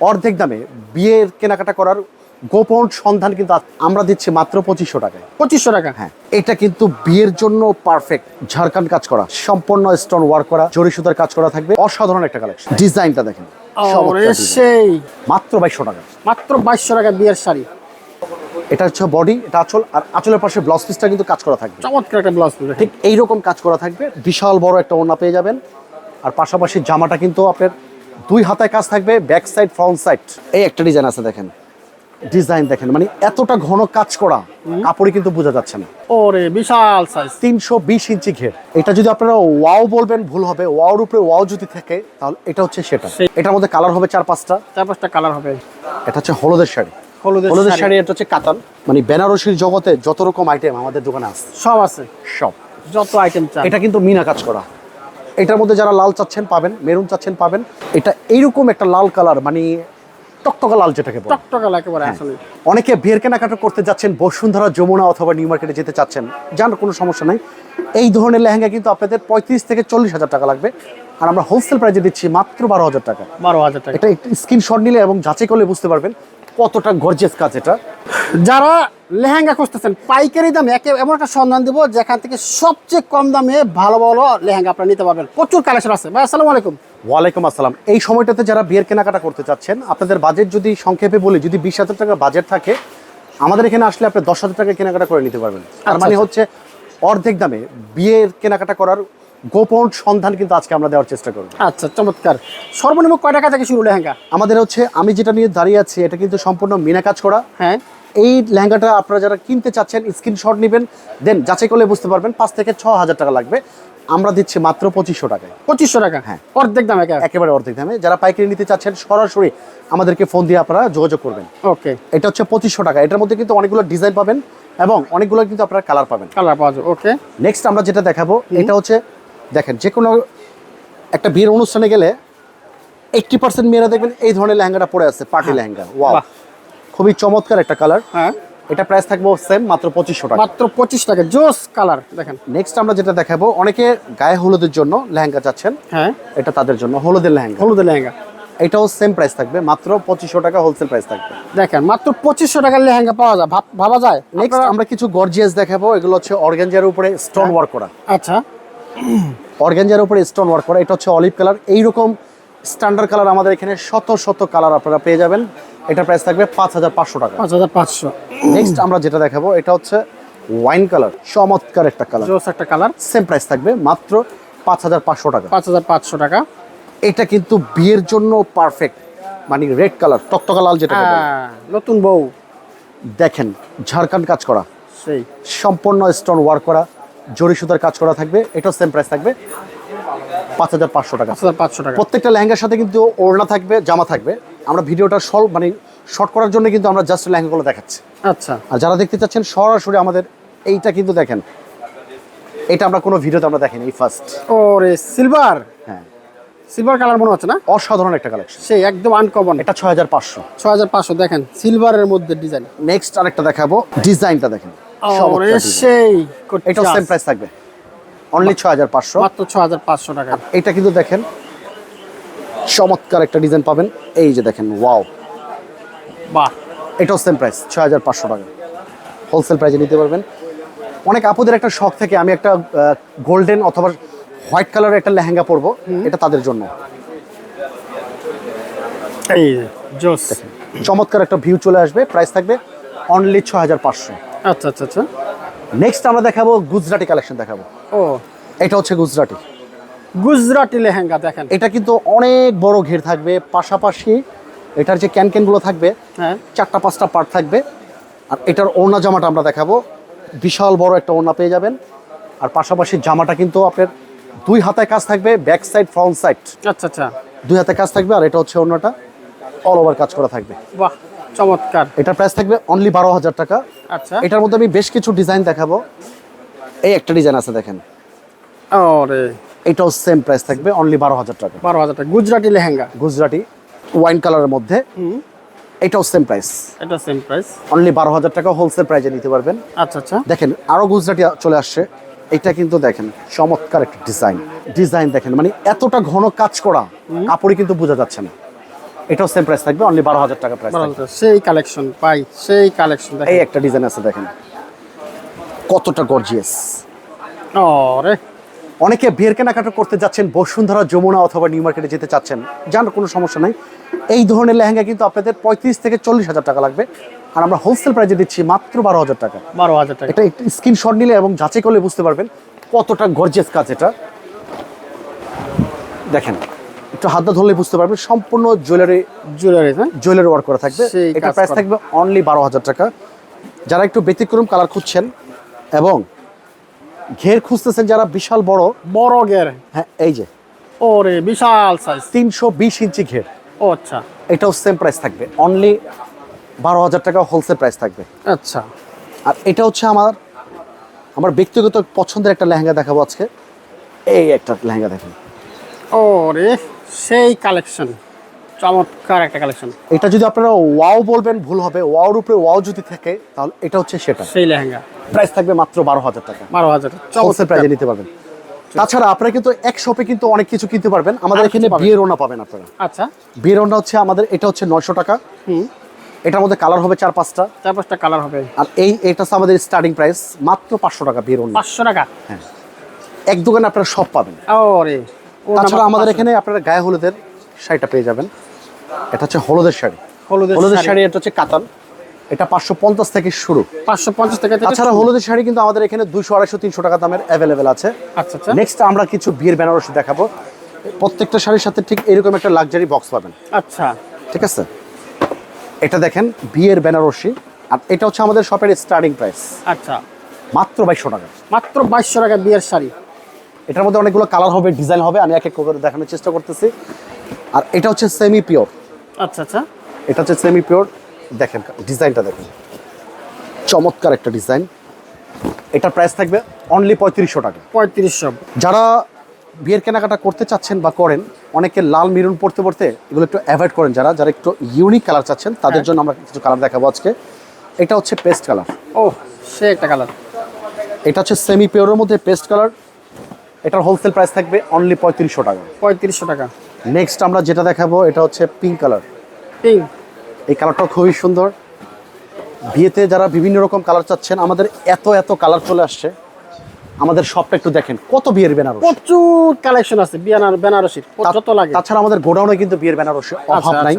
অর্ধেক দামে বিয়ের কেনাকাটা করার গোপন সন্ধান কিন্তু আমরা দিচ্ছি মাত্র পঁচিশশো টাকায়। পঁচিশশো টাকা? হ্যাঁ এটা কিন্তু বিয়ের জন্য পারফেক্ট ঝাড়খান্ড কাজ করা সম্পূর্ণ স্টোন ওয়ার্ক করা জরি সুতার কাজ করা থাকবে অসাধারণ একটা কালেকশন ডিজাইনটা দেখেন। সেই। মাত্র বাইশশো টাকা। মাত্র বাইশশো টাকা বিয়ের শাড়ি। এটা হচ্ছে বডি এটা আঁচল আর আঁচলের পাশে ব্লাউজ পিসটা কিন্তু কাজ করা থাকবে। চমৎকার একটা ব্লাউজ পিস ঠিক এইরকম কাজ করা থাকবে বিশাল বড় একটা ওড়না পেয়ে যাবেন। আর পাশাপাশি জামাটা কিন্তু আপনার দুই হাতায় কাজ থাকবে ব্যাক সাইড ফ্রন্ট সাইড এই একটা ডিজাইন আছে দেখেন। ডিজাইন দেখেন মানে এতটা ঘন কাজ করা কাপড়ই কিন্তু বোঝা যাচ্ছে না। ওরে বিশাল সাইজ তিনশো বিশ ইঞ্চি ঘের। এটা যদি আপনারা ওয়াও বলবেন ভুল হবে। ওয়াওর উপরে ওয়াও যদি থাকে তাহলে এটা হচ্ছে সেটা। এটার মধ্যে কালার হবে চার পাঁচটা। চার পাঁচটা কালার হবে। এটা হচ্ছে হলুদের শাড়ি। হলুদের হলুদের শাড়ি। এটা হচ্ছে কাতান। মানে বেনারসির জগতে যত রকম আইটেম আমাদের দোকানে আছে সব আছে। সব। যত আইটেম চান। এটা কিন্তু মিনা কাজ করা। এটার মধ্যে যারা লাল চাচ্ছেন পাবেন মেরুন চাচ্ছেন পাবেন। এটা এইরকম একটা লাল কালার মানে টকটকা লাল যেটাকে বলে। টকটকাল একেবারে হ্যাঁ। আসলে অনেকে বিয়ের কেনাকাটা করতে যাচ্ছেন বসুন্ধরা যমুনা অথবা নিউ মার্কেটে যেতে চাচ্ছেন। যান কোনো সমস্যা নাই। এই ধরনের লেহেঙ্গা কিন্তু আপনাদের পঁয়ত্রিশ থেকে চল্লিশ হাজার টাকা লাগবে। আর আমরা হোলসেল প্রাইজে দিচ্ছি মাত্র বারো হাজার টাকা। বারো হাজার টাকা। এটা স্ক্রিনশট নিলে এবং যাচাই করলে বুঝতে পারবেন। কতটা গর্জেস কাজ এটা? যারা লেহেঙ্গা খুঁজতেছেন পাইকারি দামে একে এমন একটা সন্ধান দিব যেখান থেকে সবচেয়ে কম দামে ভালো ভালো লেহেঙ্গা আপনারা নিতে পারবেন। প্রচুর কালেকশন আছে। ভাই আসসালামু আলাইকুম। ওয়ালাইকুম আসসালাম। এই সময়টাতে যারা বিয়ের কেনাকাটা করতে চাচ্ছেন আপনাদের বাজেট যদি সংক্ষেপে বলি যদি বিশ হাজার টাকা বাজেট থাকে আমাদের এখানে আসলে আপনি দশ হাজার টাকা কেনাকাটা করে নিতে পারবেন। তার আচ্ছা, মানে আচ্ছা। হচ্ছে অর্ধেক দামে বিয়ের কেনাকাটা করার গোপন সন্ধান কিন্তু আজকে আমরা দেওয়ার চেষ্টা করব। আচ্ছা চমৎকার। সর্বনিম্ন কয় টাকা থেকে শুরু লেহেঙ্গা? আমাদের হচ্ছে আমি যেটা নিয়ে দাঁড়িয়ে আছি এটা কিন্তু সম্পূর্ণ মিনা কাজ করা। হ্যাঁ। এই লেহেঙ্গাটা আপনারা যারা কিনতে চাচ্ছেন স্ক্রিনশট নেবেন দেন যাচাই করলে বুঝতে পারবেন পাঁচ থেকে ছ হাজার টাকা লাগবে। আমরা দিচ্ছি মাত্র পঁচিশশো টাকায়। পঁচিশশো টাকা? হ্যাঁ। অর্ধেক দামে একেবারে? অর্ধেক দামে। যারা পাইকারি নিতে চাচ্ছেন সরাসরি আমাদেরকে ফোন দিয়ে আপনারা যোগাযোগ করবেন। ওকে। এটা হচ্ছে পঁচিশশো টাকা। এটার মধ্যে কিন্তু অনেকগুলো ডিজাইন পাবেন এবং অনেকগুলো কিন্তু আপনারা কালার পাবেন। কালার পাওয়া যাবে ওকে। নেক্সট আমরা যেটা দেখাবো এটা হচ্ছে দেখেন যে কোনো একটা বিয়ের অনুষ্ঠানে গেলে এইটটি পার্সেন্ট মেয়েরা দেখবেন এই ধরনের লেহেঙ্গাটা পরে আছে পার্টি লেহেঙ্গা। ওয়াও খুবই চমৎকার একটা কালার হ্যাঁ। এটা প্রাইস থাকবে সেম মাত্র পঁচিশশো টাকা। মাত্র পঁচিশ টাকা জোস কালার দেখেন। নেক্সট আমরা যেটা দেখাবো অনেকে গায়ে হলুদের জন্য লেহেঙ্গা চাচ্ছেন। হ্যাঁ। এটা তাদের জন্য হলুদের লেহেঙ্গা। হলুদের লেহেঙ্গা। এটাও সেম প্রাইস থাকবে মাত্র পঁচিশশো টাকা হোলসেল প্রাইস থাকবে। দেখেন মাত্র পঁচিশশো টাকার লেহেঙ্গা পাওয়া যায় ভাবা যায়। নেক্সট আমরা কিছু গর্জিয়াস দেখাবো এগুলো হচ্ছে অর্গানজার উপরে স্টোন ওয়ার্ক করা। আচ্ছা। অর্গানজার উপরে স্টোন ওয়ার্ক করা এটা হচ্ছে অলিভ কালার এইরকম স্ট্যান্ডার্ড কালার আমাদের এখানে শত শত কালার আপনারা পেয়ে যাবেন। এটা প্রাইস থাকবে পাঁচ হাজার পাঁচশো টাকা। পাঁচ হাজার পাঁচশো। নেক্সট আমরা যেটা দেখাবো এটা হচ্ছে ওয়াইন কালার চমৎকার একটা কালার জোস একটা কালার সেম প্রাইস থাকবে মাত্র পাঁচ হাজার পাঁচশো টাকা। পাঁচ হাজার পাঁচশো টাকা। এটা কিন্তু বিয়ের জন্য পারফেক্ট মানে রেড কালার টকটকা লাল যেটা হ্যাঁ, নতুন বউ। দেখেন ঝাড়খান্ড কাজ করা। সেই। সম্পূর্ণ স্টোন ওয়ার্ক করা। জরি সুতার কাজ করা থাকবে এটাও সেম প্রাইস থাকবে। পাঁচ হাজার পাঁচশো টাকা। পাঁচশো টাকা। প্রত্যেকটা লেহেঙ্গার সাথে কিন্তু ওড়না থাকবে জামা থাকবে। আমরা ভিডিওটা সল মানে শর্ট করার জন্য কিন্তু আমরা জাস্ট লেহেঙ্গাগুলো দেখাচ্ছি। আচ্ছা। আর যারা দেখতে চাচ্ছেন সরাসরি আমাদের এইটা কিন্তু দেখেন। এটা আমরা কোনো ভিডিওতে আমরা দেখিনি এই ফার্স্ট ওরে সিলভার হ্যাঁ। সিলভার কালার মনে হচ্ছে না? অসাধারণ একটা কালেকশন সেই একদম আনকমন এটা ছয় হাজার পাঁচশো। ছয় হাজার পাঁচশো দেখেন সিলভারের মধ্যে ডিজাইন নেক্সট আরেকটা দেখাবো ডিজাইনটা দেখেন। সেই এটাও সেম প্রাইস থাকবে। অনলি ছয় হাজার পাঁচশো। মাত্র ছ হাজার পাঁচশো টাকা। এটা কিন্তু দেখেন চমৎকার একটা ডিজাইন পাবেন। এই যে দেখেন ওয়াও বাহ। এটাও সেম প্রাইস ছয় হাজার পাঁচশো টাকা। হোলসেল প্রাইসে নিতে পারবেন। অনেক আপুদের একটা শখ থেকে আমি একটা গোল্ডেন অথবা হোয়াইট কালারের একটা লেহেঙ্গা পরবো এটা তাদের জন্য। এই চমৎকার একটা ভিউ চলে আসবে প্রাইস থাকবে অনলি ছ হাজার পাঁচশো। আচ্ছা আচ্ছা আচ্ছা। নেক্সট আমরা দেখাবো গুজরাটি কালেকশন দেখাবো। ও। এটা হচ্ছে গুজরাটি। গুজরাটি লেহেঙ্গা দেখেন। এটা কিন্তু অনেক বড় ঘের থাকবে পাশাপাশি এটার যে ক্যান ক্যানগুলো থাকবে হ্যাঁ। চারটা পাঁচটা পার্ট থাকবে। আর এটার ওড়না জামাটা আমরা দেখাবো। বিশাল বড় একটা ওড়না পেয়ে যাবেন। আর পাশাপাশি জামাটা কিন্তু আপনার দুই হাতায় কাজ থাকবে ব্যাক সাইড ফ্রন্ট সাইড আচ্ছা আচ্ছা। দুই হাতে কাজ থাকবে আর এটা হচ্ছে ওড়নাটা। অল ওভার কাজ করা থাকবে। বাহ। চমৎকার। এটার প্রাইস থাকবে অনলি বারো হাজার টাকা। আচ্ছা। এটার মধ্যে আমি বেশ কিছু ডিজাইন দেখাবো। এই একটা ডিজাইন আছে দেখেন। ওরে এটাও সেম প্রাইস থাকবে অনলি বারো হাজার টাকা। বারো হাজার টাকা। গুজরাটি লেহেঙ্গা। গুজরাটি ওয়াইন কালারের মধ্যে। এটাও সেম প্রাইস এটা সেম প্রাইস অনলি বারো হাজার টাকা হোলসেল প্রাইসে নিতে পারবেন। আচ্ছা আচ্ছা। দেখেন আরও গুজরাটি চলে আসছে। এটা কিন্তু দেখেন চমৎকার একটা ডিজাইন ডিজাইন দেখেন মানে এতটা ঘন কাজ করা কাপড়ই কিন্তু বোঝা যাচ্ছে না। এটাও সেম প্রাইস থাকবে অনলি বারো হাজার টাকা প্রাইস। সেই কালেকশন পাই সেই কালেকশন এই একটা ডিজাইন আছে দেখেন। কতটা গর্জিয়াস রে অনেকে বিয়ের কেনাকাটা করতে যাচ্ছেন বসুন্ধরা যমুনা অথবা নিউ মার্কেটে যেতে চাচ্ছেন যার কোনো সমস্যা নাই। এই ধরনের লেহেঙ্গা কিন্তু আপনাদের পঁয়ত্রিশ থেকে চল্লিশ হাজার টাকা লাগবে। আর আমরা হোলসেল প্রাইজে দিচ্ছি মাত্র বারো হাজার টাকা। বারো হাজার টাকা। এটা একটু স্ক্রিনশট নিলে এবং যাচাই করলে বুঝতে পারবেন কতটা গর্জিয়াস কাজ এটা। দেখেন একটু হাতটা ধরলে বুঝতে পারবেন সম্পূর্ণ জুয়েলারি জুয়েলারি হ্যাঁ জুয়েলারি ওয়ার্ক করা থাকবে। এটা প্রাইস থাকবে অনলি বারো হাজার টাকা। যারা একটু ব্যতিক্রম কালার খুঁজছেন এবং ঘের খুঁজতেছেন যারা বিশাল বড় বড় গের হ্যাঁ এই যে। ওরে বিশাল সাইজ তিনশো বিশ ইঞ্চি ঘের। ও আচ্ছা। এটাও সেম প্রাইস থাকবে। অনলি বারো হাজার টাকা হোলসেল প্রাইস থাকবে। আচ্ছা। আর এটা হচ্ছে আমার আমার ব্যক্তিগত পছন্দের একটা লেহেঙ্গা দেখাবো আজকে। এই একটা লেহেঙ্গা দেখেন। ওরে। সেই কালেকশন চমৎকার একটা কালেকশন। এটা যদি আপনারা ওয়াও বলবেন ভুল হবে। ওয়াওর উপরে ওয়াও যদি থাকে তাহলে এটা হচ্ছে সেটা। সেই লেহেঙ্গা। প্রাইস থাকবে মাত্র বারো হাজার টাকা। বারো হাজার চমৎকার। প্রাইজে নিতে পারবেন। তাছাড়া আপনারা কিন্তু এক শপে কিন্তু অনেক কিছু কিনতে পারবেন। আমাদের এখানে। বিয়ের ওনা পাবেন আপনারা। আচ্ছা। বিয়ের ওনা হচ্ছে আমাদের এটা হচ্ছে নয়শো টাকা। হুম। এটার মধ্যে কালার হবে চার পাঁচটা। চার পাঁচটা কালার হবে। আর এই এটা হচ্ছে আমাদের স্টার্টিং প্রাইস মাত্র পাঁচশো টাকা বিয়ের ওনা পাঁচশো টাকা? হ্যাঁ। এক দোকানে আপনারা সব পাবেন। ওরে ও তাছাড়া আমাদের এখানে আপনারা গায়ে হলুদের শাড়িটা পেয়ে যাবেন। এটা হচ্ছে হলুদের শাড়ি। হলুদের শাড়ি। এটা হচ্ছে কাতান এটা পাঁচশো পঞ্চাশ থেকে শুরু। পাঁচশো পঞ্চাশ টাকা থেকে তাছাড়া হলুদের শাড়ি কিন্তু আমাদের এখানে দুশো আড়াইশো তিনশো টাকা দামের অ্যাভেলেবেল আছে। আচ্ছা আচ্ছা। নেক্সট আমরা কিছু বিয়ের বেনারসি দেখাবো। প্রত্যেকটা শাড়ির সাথে ঠিক এরকম একটা লাক্সারি বক্স পাবেন। আচ্ছা। ঠিক আছে? এটা দেখেন বিয়ের বেনারসি। আর এটা হচ্ছে আমাদের শপের স্টার্টিং প্রাইস আচ্ছা। মাত্র বাইশশো টাকা। মাত্র বাইশশো টাকা বিয়ের শাড়ি। এটার মধ্যে অনেকগুলো কালার হবে ডিজাইন হবে আমি এক এক করে দেখানোর চেষ্টা করতেছি। আর এটা হচ্ছে সেমি পিওর আচ্ছা আচ্ছা। এটা হচ্ছে সেমি পিওর দেখেন ডিজাইনটা দেখেন। চমৎকার একটা ডিজাইন। এটার প্রাইস থাকবে অনলি পঁয়ত্রিশশো টাকা। পঁয়ত্রিশশো। যারা বিয়ের কেনাকাটা করতে চাচ্ছেন বা করেন অনেকে লাল মেরুন পড়তে পড়তে এগুলো একটু অ্যাভয়েড করেন। যারা যারা একটু ইউনিক কালার চাচ্ছেন তাদের হ্যাঁ। জন্য আমরা কিছু কালার দেখাবো আজকে। এটা হচ্ছে পেস্ট কালার ও সে একটা কালার এটা হচ্ছে সেমি পিওরের মধ্যে পেস্ট কালার এটার হোলসেল প্রাইস থাকবে অনলি পঁয়ত্রিশশো টাকা। পঁয়ত্রিশশো টাকা। নেক্সট আমরা যেটা দেখাবো এটা হচ্ছে পিঙ্ক কালার পিঙ্ক এই কালারটাও খুবই সুন্দর। বিয়েতে যারা বিভিন্ন রকম কালার চাচ্ছেন আমাদের এত এত কালার চলে আসছে। আমাদের শপটা একটু দেখেন কত বিয়ের বেনারস? প্রচুর কালেকশন আছে বিয়ানার বেনারসির যত লাগে। তাছাড়া আমাদের গোডাউনে কিন্তু বিয়ের বেনারসি অভাব আচ্ছা, নাই।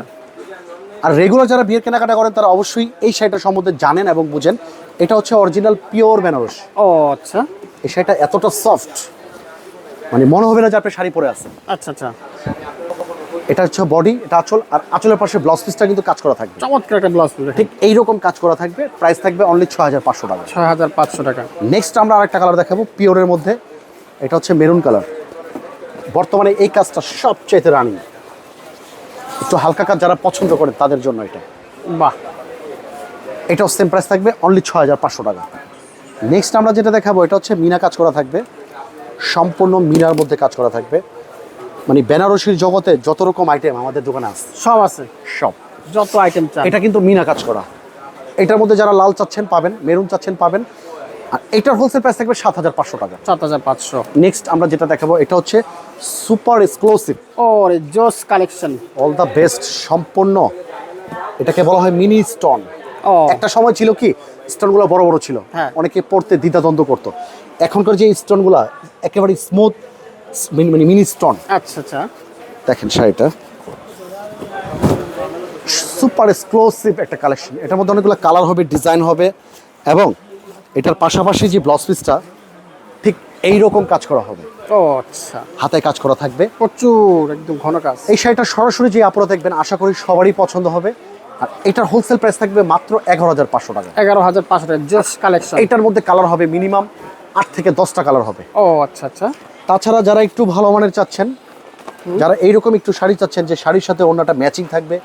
আর রেগুলার যারা বিয়ের কেনাকাটা করেন তারা অবশ্যই এই শাড়িটার সম্বন্ধে জানেন এবং বুঝেন। এটা হচ্ছে অরিজিনাল পিওর বেনারস। ও আচ্ছা। এই শাড়িটা এতটা সফট মানে মনে হবে না যে আপনি শাড়ি পরে আছেন আচ্ছা আচ্ছা। এটা হচ্ছে বডি এটা আঁচল আর আঁচলের পাশে ব্লাউজ পিসটা কিন্তু কাজ করা থাকবে। চমৎকার একটা ব্লাউজ পিস ঠিক এইরকম কাজ করা থাকবে প্রাইস থাকবে অনলি ছ হাজার পাঁচশো টাকা। ছয় হাজার পাঁচশো টাকা। নেক্সট আমরা আরেকটা কালার দেখাবো পিওরের মধ্যে। এটা হচ্ছে মেরুন কালার বর্তমানে এই কাজটা সবচেয়ে রানিং একটু হালকা কাজ যারা পছন্দ করে তাদের জন্য এটা। বাহ। এটাও সেম প্রাইস থাকবে অনলি ছ হাজার পাঁচশো টাকা। নেক্সট আমরা যেটা দেখাবো এটা হচ্ছে মিনা কাজ করা থাকবে। সম্পূর্ণ মিনার মধ্যে কাজ করা থাকবে। মানে বেনারসির জগতে যত রকম আইটেম আমাদের দোকানে আছে সব আছে। সব। যত আইটেম চাই। এটা কিন্তু মিনা কাজ করা। এটার মধ্যে যারা লাল চাচ্ছেন পাবেন মেরুন চাচ্ছেন পাবেন। আর এটার হোলসেল প্রাইস থাকবে সাত হাজার পাঁচশো টাকা। সাত হাজার পাঁচশো। নেক্সট আমরা যেটা দেখাবো এটা হচ্ছে সুপার এক্সক্লুসিভ ও জোস কালেকশন। অল দ্য বেস্ট সম্পূর্ণ। এটাকে বলা হয় মিনি স্টোন একটা সময় ছিল কি স্টোনগুলো বড় বড় ছিল। হ্যাঁ। অনেকে পড়তে দ্বিধাদ্বন্দ্ব করতো। এখনকার যে স্টোনগুলো একেবারে স্মুথ মানে মিনি স্টোন আচ্ছা আচ্ছা। দেখেন শাড়িটা। সুপার এক্সক্লুসিভ একটা কালেকশন এটার মধ্যে অনেকগুলো কালার হবে ডিজাইন হবে এবং এটার পাশাপাশি যে ব্লাউজ পিসটা ঠিক এই রকম কাজ করা হবে। ও আচ্ছা। হাতে কাজ করা থাকবে। প্রচুর একদম ঘন কাজ। এই শাড়িটা সরাসরি যে আপুরা দেখবেন আশা করি সবারই পছন্দ হবে। আর এটার হোলসেল প্রাইস থাকবে মাত্র এগারো হাজার পাঁচশো টাকা। এগারো হাজার পাঁচশো টাকা জাস্ট কালেকশন এটার মধ্যে কালার হবে মিনিমাম আট থেকে দশটা কালার হবে। ও আচ্ছা আচ্ছা। তাছাড়া যারা একটু ভালো মানের চাচ্ছেন যারা এইরকম একটু শাড়ি চাচ্ছেন যে শাড়ির সাথে ওনাটা ম্যাচিং থাকবে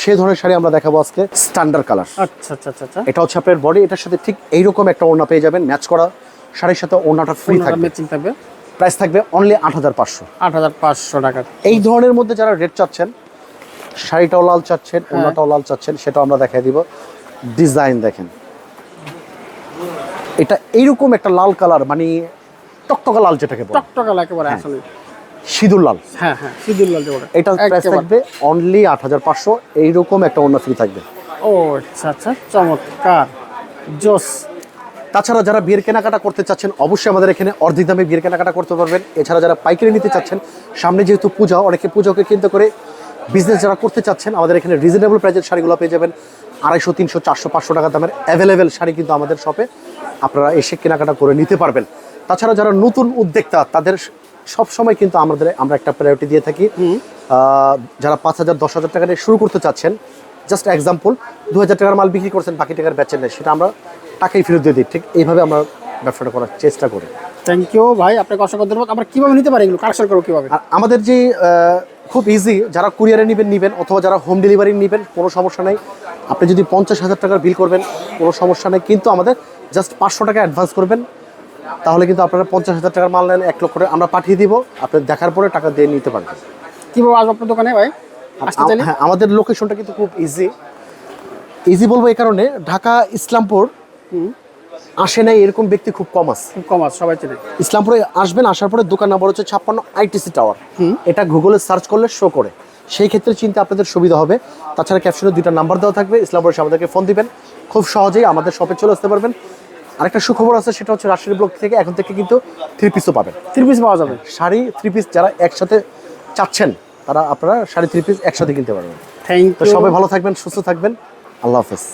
সে ধরনের শাড়ি আমরা দেখাবো আজকে স্ট্যান্ডার্ড কালার আচ্ছা আচ্ছা আচ্ছা আচ্ছা। এটা হচ্ছে আপনার বডি এটার সাথে ঠিক এইরকম একটা ওড়না পেয়ে যাবেন ম্যাচ করা শাড়ির সাথে ওড়নাটা ফ্রি থাকবে। ম্যাচিং থাকবে। প্রাইস থাকবে অনলি আট হাজার পাঁচশো। আট হাজার পাঁচশো টাকা। এই ধরনের মধ্যে যারা রেট চাচ্ছেন শাড়িটাও লাল চাচ্ছেন হ্যাঁ। ওড়নাটাও লাল চাচ্ছেন সেটাও আমরা দেখাই দিব। ডিজাইন দেখেন। এটা এইরকম একটা লাল কালার মানে টকটকা লাল যেটাকে বলে। টকটকা একেবারে আসলে। সিঁদুর লাল। হ্যাঁ হ্যাঁ সিঁদুর বলে এটা প্রাইস থাকবে অনলি আট হাজার পাঁচশো এইরকম একটা ওড়না ফ্রি থাকবে। ও আচ্ছা আচ্ছা চমৎকার। জোস। তাছাড়া যারা বিয়ের কেনাকাটা করতে চাচ্ছেন অবশ্যই আমাদের এখানে অর্ধেক দামে বিয়ের কেনাকাটা করতে পারবেন। এছাড়া যারা পাইকারি নিতে চাচ্ছেন সামনে যেহেতু পূজা অনেকে পুজোকে কেন্দ্র করে বিজনেস যারা করতে চাচ্ছেন আমাদের এখানে রিজনেবল প্রাইজের শাড়িগুলো পেয়ে যাবেন। আড়াইশো তিনশো চারশো পাঁচশো টাকা দামের অ্যাভেলেবেল শাড়ি কিন্তু আমাদের শপে আপনারা এসে কেনাকাটা করে নিতে পারবেন। তাছাড়া যারা নতুন উদ্যোক্তা তাদের সব সময় কিন্তু আমাদের আমরা একটা প্রায়োরিটি দিয়ে থাকি। যারা পাঁচ হাজার দশ হাজার টাকা দিয়ে শুরু করতে চাচ্ছেন জাস্ট এক্সাম্পল দু হাজার টাকার মাল বিক্রি করছেন বাকি টাকার বেচেন নেই সেটা আমরা টাকাই ফেরত দিয়ে দিই। ঠিক এইভাবে আমরা ব্যবসাটা করার চেষ্টা করি। থ্যাংক ইউ ভাই। আপনাকে অসংখ্য ধন্যবাদ। আমরা কীভাবে নিতে পারি এগুলো? কালেকশন করব কীভাবে? আমাদের যে খুব ইজি যারা কুরিয়ারে নেবেন নেবেন অথবা যারা হোম ডেলিভারি নেবেন কোনো সমস্যা নেই। আপনি যদি পঞ্চাশ হাজার টাকার বিল করবেন কোনো সমস্যা নেই। কিন্তু আমাদের জাস্ট পাঁচশো টাকা অ্যাডভান্স করবেন তাহলে কিন্তু আপনারা পঞ্চাশ হাজার টাকার মাল নেন এক লক্ষ টাকা আমরা পাঠিয়ে দিব। আপনি দেখার পরে টাকা দিয়ে নিতে পারবেন। কীভাবে আসব আপনার দোকানে ভাই? হ্যাঁ আমাদের লোকেশনটা কিন্তু খুব ইজি ইজি বলব এই কারণে ঢাকা ইসলামপুর আসে নাই এরকম ব্যক্তি খুব কম আছে। খুব কম আছে সবাই চেনে। ইসলামপুরে আসবেন আসার পরে দোকান নাম্বার হচ্ছে ছাপ্পান্ন আইটিসি টাওয়ার। এটা গুগলে সার্চ করলে শো করে। সেই ক্ষেত্রে চিন্তা আপনাদের সুবিধা হবে। তাছাড়া ক্যাপশনে দুইটা নাম্বার দেওয়া থাকবে ইসলামপুরে আমাদেরকে ফোন দিবেন। খুব সহজেই আমাদের শপে চলে আসতে পারবেন। আরেকটা সুখবর আছে সেটা হচ্ছে রাজশাহী ব্লক থেকে এখন থেকে কিন্তু থ্রি পিসও পাবেন। থ্রি পিস পাওয়া যাবে। শাড়ি থ্রি পিস যারা একসাথে চাচ্ছেন তারা আপনারা শাড়ি থ্রি পিস একসাথে কিনতে পারবেন। থ্যাংক ইউ সবাই ভালো থাকবেন সুস্থ থাকবেন। আল্লাহ হাফেজ।